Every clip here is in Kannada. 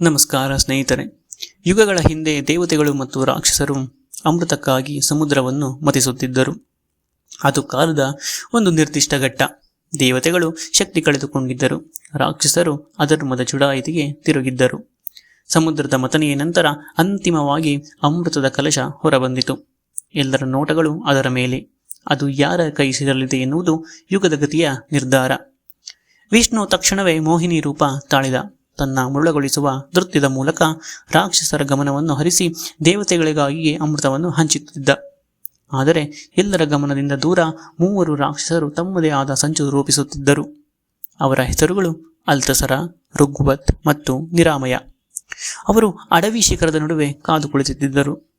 ನಮಸ್ಕಾರ ಸ್ನೇಹಿತರೆ. ಯುಗಗಳ ಹಿಂದೆ ದೇವತೆಗಳು ಮತ್ತು ರಾಕ್ಷಸರು ಅಮೃತಕ್ಕಾಗಿ ಸಮುದ್ರವನ್ನು ಮತಿಸುತ್ತಿದ್ದರು. ಅದು ಕಾಲದ ಒಂದು ನಿರ್ದಿಷ್ಟ ಘಟ್ಟ. ದೇವತೆಗಳು ಶಕ್ತಿ ಕಳೆದುಕೊಂಡಿದ್ದರು. ರಾಕ್ಷಸರು ಅಧರ್ಮದ ಚುಡಾಯಿತಿಗೆ ತಿರುಗಿದ್ದರು. ಸಮುದ್ರದ ಮತನೆಯ ನಂತರ ಅಂತಿಮವಾಗಿ ಅಮೃತದ ಕಲಶ ಹೊರಬಂದಿತು. ಎಲ್ಲರ ನೋಟಗಳು ಅದರ ಮೇಲೆ. ಅದು ಯಾರ ಕೈ ಸೇರಲಿದೆ ಎನ್ನುವುದು ಯುಗದ ಗತಿಯ ನಿರ್ಧಾರ. ವಿಷ್ಣು ತಕ್ಷಣವೇ ಮೋಹಿನಿ ರೂಪ ತಾಳಿದ. ತನ್ನ ಮುರುಳಗೊಳಿಸುವ ನೃತ್ಯದ ಮೂಲಕ ರಾಕ್ಷಸರ ಗಮನವನ್ನು ಹರಿಸಿ ದೇವತೆಗಳಿಗಾಗಿ ಅಮೃತವನ್ನು ಹಂಚುತ್ತಿದ್ದ. ಆದರೆ ಎಲ್ಲರ ಗಮನದಿಂದ ದೂರ ಮೂವರು ರಾಕ್ಷಸರು ತಮ್ಮದೇ ಆದ ಸಂಚು ರೂಪಿಸುತ್ತಿದ್ದರು. ಅವರ ಹೆಸರುಗಳು ಅಲ್ತಸರ ಋಗ್ವತ್ ಮತ್ತು ನಿರಾಮಯ. ಅವರು ಅಡವಿ ಶಿಖರದ ನಡುವೆ ಕಾದು ಕುಳಿತಿದ್ದರು.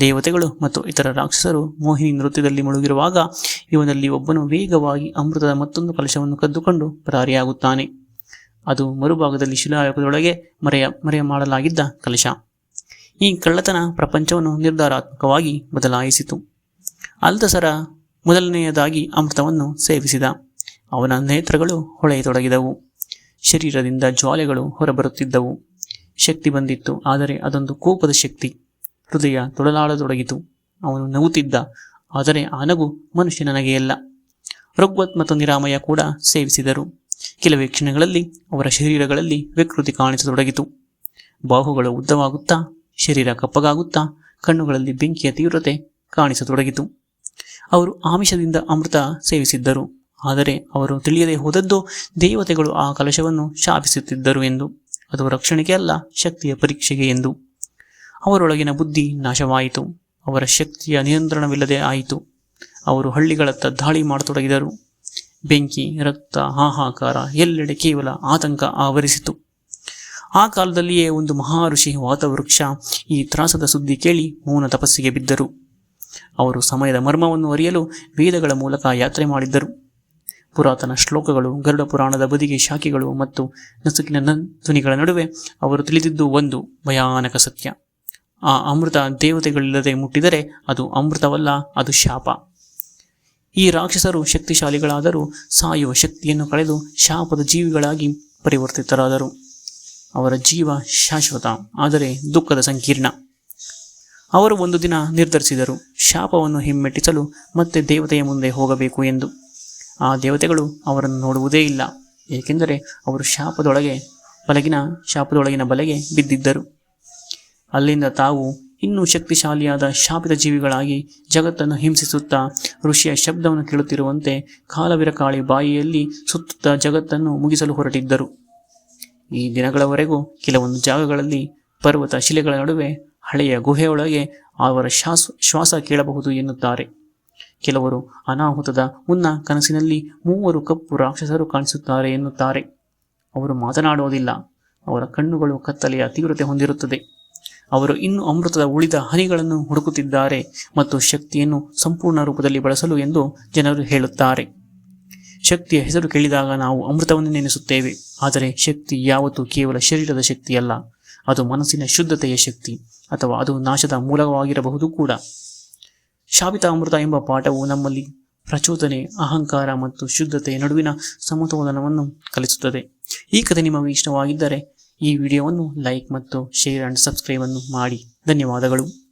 ದೇವತೆಗಳು ಮತ್ತು ಇತರ ರಾಕ್ಷಸರು ಮೋಹಿನಿ ನೃತ್ಯದಲ್ಲಿ ಮುಳುಗಿರುವಾಗ ಇವನಲ್ಲಿ ಒಬ್ಬನು ವೇಗವಾಗಿ ಅಮೃತದ ಮತ್ತೊಂದು ಕಲಶವನ್ನು ಕದ್ದುಕೊಂಡು ಪರಾರಿಯಾಗುತ್ತಾನೆ. ಅದು ಮರುಭಾಗದಲ್ಲಿ ಶಿಲಾಯುಗದೊಳಗೆ ಮರೆಯ ಮರೆಯ ಮಾಡಲಾಗಿದ್ದ ಕಲಶ. ಈ ಕಳ್ಳತನ ಪ್ರಪಂಚವನ್ನು ನಿರ್ಧಾರಾತ್ಮಕವಾಗಿ ಬದಲಾಯಿಸಿತು. ಅಲ್ದಸರ ಮೊದಲನೆಯದಾಗಿ ಅಮೃತವನ್ನು ಸೇವಿಸಿದ. ಅವನ ನೇತ್ರಗಳು ಹೊಳೆಯತೊಡಗಿದವು. ಶರೀರದಿಂದ ಜ್ವಾಲೆಗಳು ಹೊರಬರುತ್ತಿದ್ದವು. ಶಕ್ತಿ ಬಂದಿತ್ತು, ಆದರೆ ಅದೊಂದು ಕೋಪದ ಶಕ್ತಿ. ಹೃದಯ ತೊಡಲಾಡತೊಡಗಿತು. ಅವನು ನಗುತ್ತಿದ್ದ, ಆದರೆ ಆ ನಗು ಮನುಷ್ಯನ ನಗೆಯಲ್ಲ. ಋಗ್ವತ್ ಮತ್ತು ನಿರಾಮಯ ಕೂಡ ಸೇವಿಸಿದರು. ಕೆಲವೇ ಕ್ಷಣಗಳಲ್ಲಿ ಅವರ ಶರೀರಗಳಲ್ಲಿ ವಿಕೃತಿ ಕಾಣಿಸತೊಡಗಿತು. ಬಾಹುಗಳು ಉದ್ದವಾಗುತ್ತಾ, ಶರೀರ ಕಪ್ಪಗಾಗುತ್ತಾ, ಕಣ್ಣುಗಳಲ್ಲಿ ಬೆಂಕಿಯ ತೀವ್ರತೆ ಕಾಣಿಸತೊಡಗಿತು. ಅವರು ಆಮಿಷದಿಂದ ಅಮೃತ ಸೇವಿಸಿದ್ದರು. ಆದರೆ ಅವರು ತಿಳಿಯದೆ ಹೋದದ್ದು ದೇವತೆಗಳು ಆ ಕಲಶವನ್ನು ಶಾಪಿಸುತ್ತಿದ್ದರು ಎಂದು. ಅದು ರಕ್ಷಣೆಗೆ ಅಲ್ಲ, ಶಕ್ತಿಯ ಪರೀಕ್ಷೆಗೆ ಎಂದು. ಅವರೊಳಗಿನ ಬುದ್ಧಿ ನಾಶವಾಯಿತು. ಅವರ ಶಕ್ತಿಯ ನಿಯಂತ್ರಣವಿಲ್ಲದೆ ಆಯಿತು. ಅವರು ಹಳ್ಳಿಗಳತ್ತ ದಾಳಿ ಮಾಡತೊಡಗಿದರು. ಬೆಂಕಿ, ರಕ್ತ, ಹಾಹಾಕಾರ ಎಲ್ಲೆಡೆ ಕೇವಲ ಆತಂಕ ಆವರಿಸಿತು. ಆ ಕಾಲದಲ್ಲಿಯೇ ಒಂದು ಮಹಾಋಷಿ ವಾತವೃಕ್ಷ ಈ ತ್ರಾಸದ ಸುದ್ದಿ ಕೇಳಿ ಮೌನ ತಪಸ್ಸಿಗೆ ಬಿದ್ದರು. ಅವರು ಸಮಯದ ಮರ್ಮವನ್ನು ಅರಿಯಲು ವೇದಗಳ ಮೂಲಕ ಯಾತ್ರೆ ಮಾಡಿದ್ದರು. ಪುರಾತನ ಶ್ಲೋಕಗಳು, ಗರುಡ ಪುರಾಣದ ಬದಿಗೆ ಶಾಖೆಗಳು ಮತ್ತು ನಸುಕಿನ ಧ್ವನಿಗಳ ನಡುವೆ ಅವರು ತಿಳಿದಿದ್ದು ಒಂದು ಭಯಾನಕ ಸತ್ಯ. ಆ ಅಮೃತ ದೇವತೆಗಳಿಲ್ಲದೆ ಮುಟ್ಟಿದರೆ ಅದು ಅಮೃತವಲ್ಲ, ಅದು ಶಾಪ. ಈ ರಾಕ್ಷಸರು ಶಕ್ತಿಶಾಲಿಗಳಾದರೂ ಸಾಯುವ ಶಕ್ತಿಯನ್ನು ಕಳೆದು ಶಾಪದ ಜೀವಿಗಳಾಗಿ ಪರಿವರ್ತಿತರಾದರು. ಅವರ ಜೀವ ಶಾಶ್ವತ, ಆದರೆ ದುಃಖದ ಸಂಕೀರ್ಣ. ಅವರು ಒಂದು ದಿನ ನಿರ್ಧರಿಸಿದರು, ಶಾಪವನ್ನು ಹಿಮ್ಮೆಟ್ಟಿಸಲು ಮತ್ತೆ ದೇವತೆಯ ಮುಂದೆ ಹೋಗಬೇಕು ಎಂದು. ಆ ದೇವತೆಗಳು ಅವರನ್ನು ನೋಡುವುದೇ ಇಲ್ಲ, ಏಕೆಂದರೆ ಅವರು ಶಾಪದೊಳಗೆ, ಬಲಗಿನ ಶಾಪದೊಳಗಿನ ಬಲೆಗೆ ಬಿದ್ದಿದ್ದರು. ಅಲ್ಲಿಂದ ತಾವು ಇನ್ನೂ ಶಕ್ತಿಶಾಲಿಯಾದ ಶಾಪಿತ ಜೀವಿಗಳಾಗಿ ಜಗತ್ತನ್ನು ಹಿಂಸಿಸುತ್ತಾ ಋಷಿಯ ಶಬ್ದವನ್ನು ಕೇಳುತ್ತಿರುವಂತೆ ಕಾಲವಿರಕಾಳಿ ಬಾಯಿಯಲ್ಲಿ ಸುತ್ತುತ್ತಾ ಜಗತ್ತನ್ನು ಮುಗಿಸಲು ಹೊರಟಿದ್ದರು. ಈ ದಿನಗಳವರೆಗೂ ಕೆಲವೊಂದು ಜಾಗಗಳಲ್ಲಿ ಪರ್ವತ ಶಿಲೆಗಳ ನಡುವೆ ಹಳೆಯ ಗುಹೆಯೊಳಗೆ ಅವರ ಶ್ವಾಸ ಶ್ವಾಸ ಕೇಳಬಹುದು ಎನ್ನುತ್ತಾರೆ. ಕೆಲವರು ಅನಾಹುತದ ಮುನ್ನ ಕನಸಿನಲ್ಲಿ ಮೂವರು ಕಪ್ಪು ರಾಕ್ಷಸರು ಕಾಣಿಸುತ್ತಾರೆ ಎನ್ನುತ್ತಾರೆ. ಅವರು ಮಾತನಾಡುವುದಿಲ್ಲ. ಅವರ ಕಣ್ಣುಗಳು ಕತ್ತಲೆಯ ತೀವ್ರತೆ ಹೊಂದಿರುತ್ತದೆ. ಅವರು ಇನ್ನು ಅಮೃತದ ಉಳಿದ ಹನಿಗಳನ್ನು ಹುಡುಕುತ್ತಿದ್ದಾರೆ ಮತ್ತು ಶಕ್ತಿಯನ್ನು ಸಂಪೂರ್ಣ ರೂಪದಲ್ಲಿ ಬಳಸಲು ಎಂದು ಜನರು ಹೇಳುತ್ತಾರೆ. ಶಕ್ತಿಯ ಹೆಸರು ಕೇಳಿದಾಗ ನಾವು ಅಮೃತವನ್ನು ನೆನೆಸುತ್ತೇವೆ. ಆದರೆ ಶಕ್ತಿ ಯಾವತ್ತೂ ಕೇವಲ ಶರೀರದ ಶಕ್ತಿಯಲ್ಲ. ಅದು ಮನಸ್ಸಿನ ಶುದ್ಧತೆಯ ಶಕ್ತಿ ಅಥವಾ ಅದು ನಾಶದ ಮೂಲವಾಗಿರಬಹುದು ಕೂಡ. ಶಾಪಿತ ಅಮೃತ ಎಂಬ ಪಾಠವು ನಮ್ಮಲ್ಲಿ ಪ್ರಚೋದನೆ, ಅಹಂಕಾರ ಮತ್ತು ಶುದ್ಧತೆಯ ನಡುವಿನ ಸಮತೋಲನವನ್ನು ಕಲಿಸುತ್ತದೆ. ಈ ಕಥೆ ನಿಮಗೆ ಇಷ್ಟವಾಗಿದ್ದರೆ ಈ ವಿಡಿಯೋವನ್ನು ಲೈಕ್ ಮತ್ತು ಶೇರ್ ಅಂಡ್ ಸಬ್ಸ್ಕ್ರೈಬ್ ಅನ್ನು ಮಾಡಿ. ಧನ್ಯವಾದಗಳು.